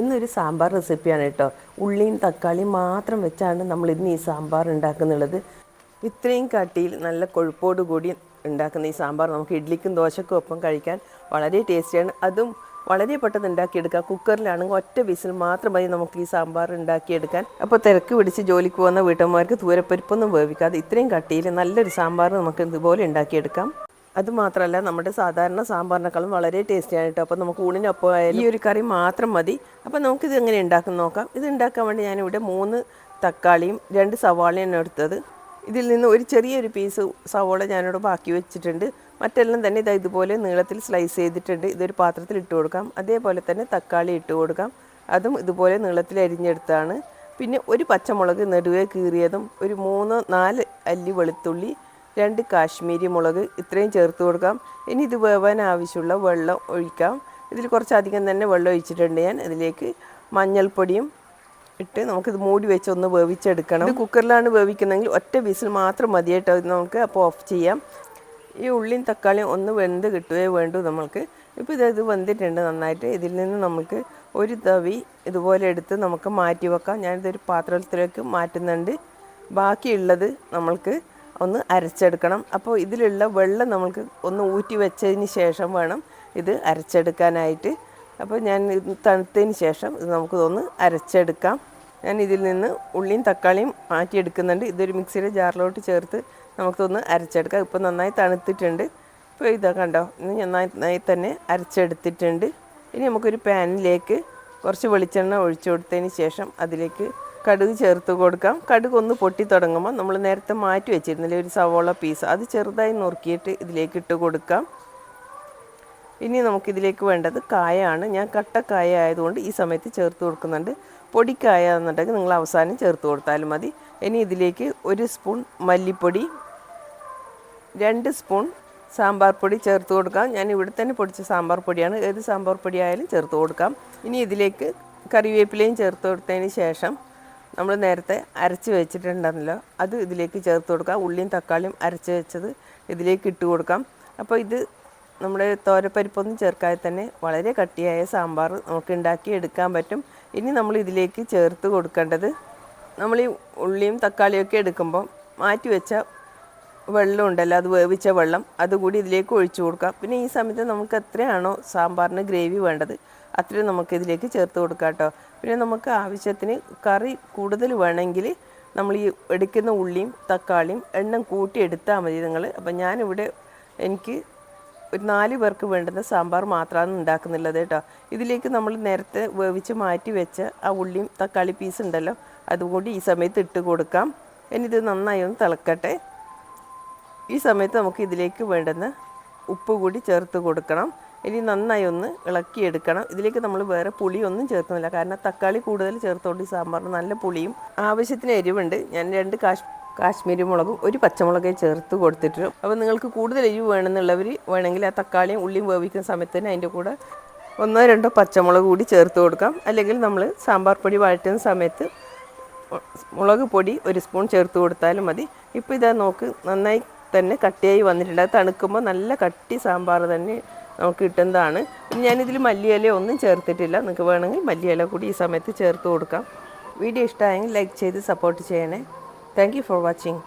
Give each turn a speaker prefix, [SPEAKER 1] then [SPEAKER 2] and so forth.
[SPEAKER 1] ഇന്നൊരു സാമ്പാർ റെസിപ്പിയാണ് കേട്ടോ. ഉള്ളിയും തക്കാളിയും മാത്രം വെച്ചാണ് നമ്മൾ ഇന്ന് ഈ സാമ്പാർ ഉണ്ടാക്കുന്നുള്ളത്. ഇത്രയും കട്ടിയിൽ നല്ല കൊഴുപ്പോട് കൂടി ഉണ്ടാക്കുന്ന ഈ സാമ്പാർ നമുക്ക് ഇഡ്ലിക്കും ദോശക്കും ഒപ്പം കഴിക്കാൻ വളരെ ടേസ്റ്റിയാണ്. അതും വളരെ പെട്ടെന്ന് ഉണ്ടാക്കിയെടുക്കാം കുക്കറിലാണെങ്കിൽ ഒറ്റ വിസിൽ മാത്രം മതി നമുക്ക് ഈ സാമ്പാർ ഉണ്ടാക്കിയെടുക്കാൻ. അപ്പോൾ തിരക്ക് പിടിച്ച് ജോലിക്ക് പോകുന്ന വീട്ടമ്മമാർക്ക് തൂരപ്പരിപ്പൊന്നും വേവിക്കാതെ ഇത്രയും കട്ടിയിൽ നല്ലൊരു സാമ്പാർ നമുക്ക് ഇതുപോലെ ഉണ്ടാക്കിയെടുക്കാം. അതുമാത്രമല്ല നമ്മുടെ സാധാരണ സാമ്പാറിനേക്കാളും വളരെ ടേസ്റ്റിയാണ് കേട്ടോ അപ്പോൾ നമുക്ക് ഊണിനൊപ്പം ആയാലും ഈ ഒരു കറി മാത്രം മതി. അപ്പോൾ നമുക്കിത് എങ്ങനെ ഉണ്ടാക്കും നോക്കാം. ഇത് ഉണ്ടാക്കാൻ വേണ്ടി ഞാനിവിടെ മൂന്ന് തക്കാളിയും രണ്ട് സവാളയാണ് എടുത്തത്. ഇതിൽ നിന്ന് ഒരു ചെറിയൊരു പീസ് സവോള ഞാനിവിടെ ബാക്കി വെച്ചിട്ടുണ്ട്. മറ്റെല്ലാം തന്നെ ഇതാ ഇതുപോലെ നീളത്തിൽ സ്ലൈസ് ചെയ്തിട്ടുണ്ട്. ഇതൊരു പാത്രത്തിൽ ഇട്ട് കൊടുക്കാം. അതേപോലെ തന്നെ തക്കാളി ഇട്ട് കൊടുക്കാം. അതും ഇതുപോലെ നീളത്തിൽ അരിഞ്ഞെടുത്താണ് പിന്നെ ഒരു പച്ചമുളക് നെടുവേ കീറിയതും ഒരു മൂന്ന് നാല് അല്ലി വെളുത്തുള്ളി രണ്ട് കാശ്മീരി മുളക് ഇത്രയും ചേർത്ത് കൊടുക്കാം. ഇനി ഇത് വേവാൻ ആവശ്യമുള്ള വെള്ളം ഒഴിക്കാം. ഇതിൽ കുറച്ചധികം തന്നെ വെള്ളം ഒഴിച്ചിട്ടുണ്ട് ഞാൻ. ഇതിലേക്ക് മഞ്ഞൾപ്പൊടിയും ഇട്ട് നമുക്കിത് മൂടി വെച്ച് ഒന്ന് വേവിച്ചെടുക്കണം. ഇത് കുക്കറിലാണ് വേവിക്കുന്നതെങ്കിൽ ഒറ്റ വിസിൽ മാത്രം മതി കേട്ടോ ഇത് നമുക്ക് അപ്പോൾ ഓഫ് ചെയ്യാം. ഈ ഉള്ളിയും തക്കാളിയും ഒന്ന് വെന്ത് കിട്ടുകയേ വേണ്ടൂ നമ്മൾക്ക്. ഇപ്പോൾ ഇത് ഇത് വെന്തിട്ടുണ്ട് നന്നായിട്ട്. ഇതിൽ നിന്ന് നമുക്ക് ഒരു തവി ഇതുപോലെ എടുത്ത് നമുക്ക് മാറ്റി വെക്കാം. ഞാനിതൊരു പാത്രത്തിലേക്ക് മാറ്റുന്നുണ്ട്. ബാക്കിയുള്ളത് നമ്മൾക്ക് ഒന്ന് അരച്ചെടുക്കണം. അപ്പോൾ ഇതിലുള്ള വെള്ളം നമ്മൾക്ക് ഒന്ന് ഊറ്റി വെച്ചതിന് ശേഷം വേണം ഇത് അരച്ചെടുക്കാനായിട്ട്. അപ്പോൾ ഞാൻ തണുത്തതിന് ശേഷം ഇത് നമുക്കിതൊന്ന് അരച്ചെടുക്കാം. ഞാൻ ഇതിൽ നിന്ന് ഉള്ളിയും തക്കാളിയും മാറ്റിയെടുക്കുന്നുണ്ട്. ഇതൊരു മിക്സിയുടെ ജാറിലോട്ട് ചേർത്ത് നമുക്കിതൊന്ന് അരച്ചെടുക്കാം. ഇപ്പോൾ നന്നായി തണുത്തിട്ടുണ്ട്. ഇപ്പോൾ ഇതാ കണ്ടോ ഇന്ന് നന്നായി തന്നെ അരച്ചെടുത്തിട്ടുണ്ട്. ഇനി നമുക്കൊരു പാനിലേക്ക് കുറച്ച് വെളിച്ചെണ്ണ ഒഴിച്ചു കൊടുത്തതിന് ശേഷം അതിലേക്ക് കടുക് ചേർത്ത് കൊടുക്കാം. കടുക് ഒന്ന് പൊട്ടി തുടങ്ങുമ്പോൾ നമ്മൾ നേരത്തെ മാറ്റി വെച്ചിരുന്നില്ലേ ഒരു സവോള പീസ് അത് ചെറുതായി നുറുക്കിയിട്ട് ഇതിലേക്ക് ഇട്ട് കൊടുക്കാം. ഇനി നമുക്കിതിലേക്ക് വേണ്ടത് കായാണ്. ഞാൻ കട്ടക്കായ ആയതുകൊണ്ട് ഈ സമയത്ത് ചേർത്ത് കൊടുക്കുന്നുണ്ട്. പൊടിക്കായ എന്നുണ്ടെങ്കിൽ നിങ്ങൾ അവസാനം ചേർത്ത് കൊടുത്താലും മതി. ഇനി ഇതിലേക്ക് ഒരു സ്പൂൺ മല്ലിപ്പൊടി രണ്ട് സ്പൂൺ സാമ്പാർ പൊടി ചേർത്ത് കൊടുക്കാം. ഞാൻ ഇവിടെ തന്നെ പൊടിച്ച സാമ്പാർ പൊടിയാണ്. ഏത് സാമ്പാർ പൊടി ആയാലും ചേർത്ത് കൊടുക്കാം. ഇനി ഇതിലേക്ക് കറിവേപ്പിലയും ചേർത്ത് കൊടുത്തതിന് ശേഷം നമ്മൾ നേരത്തെ അരച്ച് വെച്ചിട്ടുണ്ടെന്നല്ലോ അത് ഇതിലേക്ക് ചേർത്ത് കൊടുക്കാം. ഉള്ളിയും തക്കാളിയും അരച്ച് വെച്ചത് ഇതിലേക്ക് ഇട്ട് കൊടുക്കാം. അപ്പോൾ ഇത് നമ്മുടെ തോരപ്പരിപ്പൊന്നും ചേർക്കാതെ തന്നെ വളരെ കട്ടിയായ സാമ്പാർ നമുക്ക് ഉണ്ടാക്കി എടുക്കാൻ പറ്റും. ഇനി നമ്മൾ ഇതിലേക്ക് ചേർത്ത് കൊടുക്കേണ്ടത് നമ്മൾ ഈ ഉള്ളിയും തക്കാളിയൊക്കെ എടുക്കുമ്പോൾ മാറ്റി വെച്ച വെള്ളം ഉണ്ടല്ലോ അത് വേവിച്ച വെള്ളം അതുകൂടി ഇതിലേക്ക് ഒഴിച്ചു കൊടുക്കാം. പിന്നെ ഈ സമയത്ത് നമുക്ക് എത്രയാണോ സാമ്പാറിന് ഗ്രേവി വേണ്ടത് അത്രയും നമുക്ക് ഇതിലേക്ക് ചേർത്ത് കൊടുക്കാം കേട്ടോ. പിന്നെ നമുക്ക് ആവശ്യത്തിന് കറി കൂടുതൽ വേണമെങ്കിൽ നമ്മൾ ഈ എടുക്കുന്ന ഉള്ളിയും തക്കാളിയും എണ്ണം കൂട്ടി എടുത്താൽ മതി നിങ്ങൾ. അപ്പം ഞാനിവിടെ എനിക്ക് ഒരു നാല് പേർക്ക് വേണ്ടുന്ന സാമ്പാർ മാത്രമാണ് ഉണ്ടാക്കുന്നുള്ളത് കേട്ടോ. ഇതിലേക്ക് നമ്മൾ നേരത്തെ വേവിച്ച് മാറ്റി വെച്ച ആ ഉള്ളിയും തക്കാളി പീസ് ഉണ്ടല്ലോ അതുകൂടി ഈ സമയത്ത് ഇട്ട് കൊടുക്കാം. ഇനി ഇത് നന്നായി ഒന്ന് തിളക്കട്ടെ. ഈ സമയത്ത് നമുക്ക് ഇതിലേക്ക് വേണ്ടുന്ന ഉപ്പ് കൂടി ചേർത്ത് കൊടുക്കണം. ഇനി നന്നായി ഒന്ന് ഇളക്കിയെടുക്കണം ഇതിലേക്ക് നമ്മൾ വേറെ പുളിയൊന്നും ചേർക്കുന്നില്ല. കാരണം തക്കാളി കൂടുതൽ ചേർത്തോണ്ട് ഈ സാമ്പാറിന് നല്ല പുളിയും ആവശ്യത്തിന് എരിവുണ്ട്. ഞാൻ രണ്ട് കാശ് കാശ്മീരി മുളകും ഒരു പച്ചമുളകേ ചേർത്ത് കൊടുത്തിട്ടുണ്ട് അപ്പോൾ നിങ്ങൾക്ക് കൂടുതൽ എരിവ് വേണമെന്നുള്ളവർ വേണമെങ്കിൽ ആ തക്കാളിയും ഉള്ളിയും വേവിക്കുന്ന സമയത്ത് തന്നെ അതിന്റെ കൂടെ ഒന്നോ രണ്ടോ പച്ചമുളക് കൂടി ചേർത്ത് കൊടുക്കാം. അല്ലെങ്കിൽ നമ്മൾ സാമ്പാർ പൊടി വഴറ്റുന്ന സമയത്ത് മുളക് പൊടി ഒരു സ്പൂൺ ചേർത്ത് കൊടുത്താലും മതി. ഇപ്പോൾ ഇതാ നോക്ക് നന്നായി തന്നെ കട്ടിയായി വന്നിട്ടുണ്ട്. അത് തണുക്കുമ്പോൾ നല്ല കട്ടി സാമ്പാർ തന്നെ നമുക്ക് കിട്ടുന്നതാണ്. ഞാനിതിൽ മല്ലിയില ഒന്നും ചേർത്തിട്ടില്ല. നിങ്ങൾക്ക് വേണമെങ്കിൽ മല്ലിയില കൂടി ഈ സമയത്ത് ചേർത്ത് കൊടുക്കാം. വീഡിയോ ഇഷ്ടമായെങ്കിൽ ലൈക്ക് ചെയ്ത് സപ്പോർട്ട് ചെയ്യണേ. Thank for watching